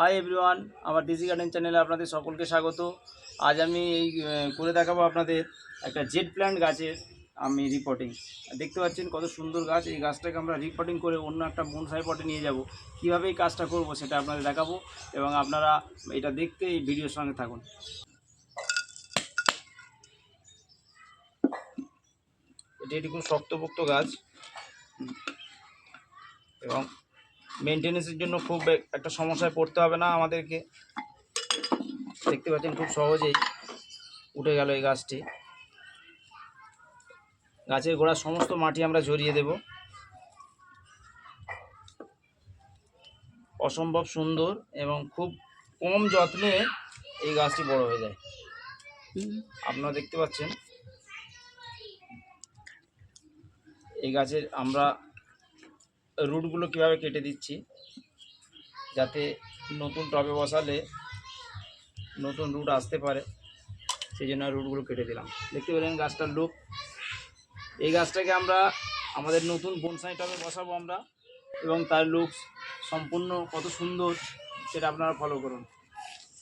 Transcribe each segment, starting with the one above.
High everyone আমার DG garden চ্যানেলে আপনাদের সকলকে স্বাগত। আজ আমি এই করে দেখাবো আপনাদের একটা জেড প্ল্যান্ট গাছের আমি রিপোর্টিং দেখতে পাচ্ছেন কত সুন্দর গাছ, এই গাছটাকে আমরা রিপোর্টিং করে অন্য একটা বনসাই পটে নিয়ে যাব। কীভাবে এই কাজটা করব সেটা আপনাদের দেখাবো এবং আপনারা এটা দেখতে এই ভিডিওর সঙ্গে থাকুন। এটি একটি খুব শক্তপোক্ত গাছ। এবং মেনটেনেন্সের জন্য খুব একটা সমস্যায় পড়তে হবে না আমাদেরকে। দেখতে পাচ্ছেন খুব সহজেই উঠে গেল এই গাছটি। গাছের গোড়ার সমস্ত মাটি আমরা জড়িয়ে দেব। অসম্ভব সুন্দর এবং খুব কম যত্নে এই গাছটি বড় হয়ে যায়। আপনারা দেখতে পাচ্ছেন। এই গাছের আমরা রুটগুলো কীভাবে কেটে দিচ্ছি, যাতে নতুন টবে বসালে নতুন রুট আসতে পারে, সেই জন্য রুটগুলো কেটে দিলাম। দেখতে পেলেন গাছটার লুক এই গাছটাকে আমরা আমাদের নতুন বনসাই টবে বসাবো আমরা, এবং তার লুক সম্পূর্ণ কত সুন্দর সেটা আপনারা ফলো করুন।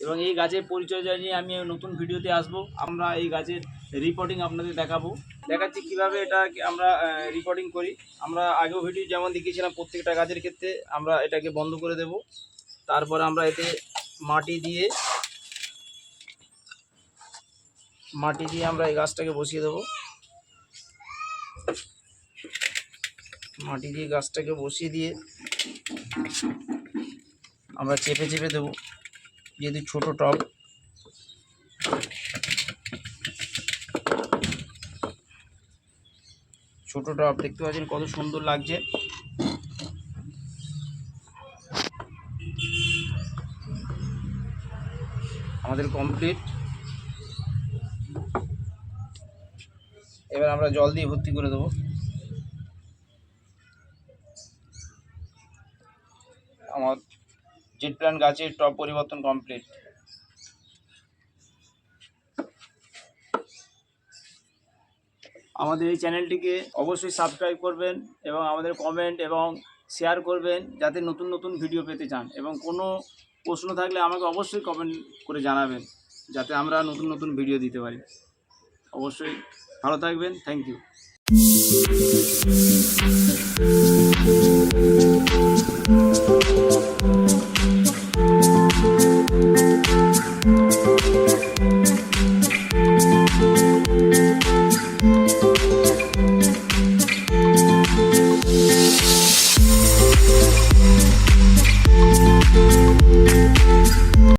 এবং এই গাছের পরিচর্যা নিয়ে আমি নতুন ভিডিওতে আসব। আমরা এই গাছের রিপোর্টিং আপনাদের দেখাবো। দেখাচ্ছি কীভাবে এটা আমরা রিপোর্টিং করি। আমরা আগেও ভিডিও যেমন দেখিয়েছিলাম, প্রত্যেকটা গাছের ক্ষেত্রে আমরা এটাকে বন্ধ করে দেব। তারপর আমরা এতে মাটি দিয়ে মাটি দিয়ে আমরা এই গাছটাকে বসিয়ে দেব। মাটি দিয়ে গাছটাকে বসিয়ে দিয়ে আমরা চেপে চেপে দেবো। যেহেতু ছোট টব। ছোট টব, দেখতে পাচ্ছেন কত সুন্দর লাগছে। আমাদের কমপ্লিট এবার আমরা জল দিয়ে ভর্তি করে দেবো। আমার জেট প্ল্যান গাছের টপ পরিবর্তন কমপ্লিট আমাদের এই চ্যানেলটিকে অবশ্যই সাবস্ক্রাইব করবেন এবং আমাদের কমেন্ট এবং শেয়ার করবেন যাতে নতুন নতুন ভিডিও পেতে চান এবং কোনো প্রশ্ন থাকলে আমাকে অবশ্যই কমেন্ট করে জানাবেন যাতে আমরা নতুন নতুন ভিডিও দিতে পারি। অবশ্যই ভালো থাকবেন থ্যাংক ইউ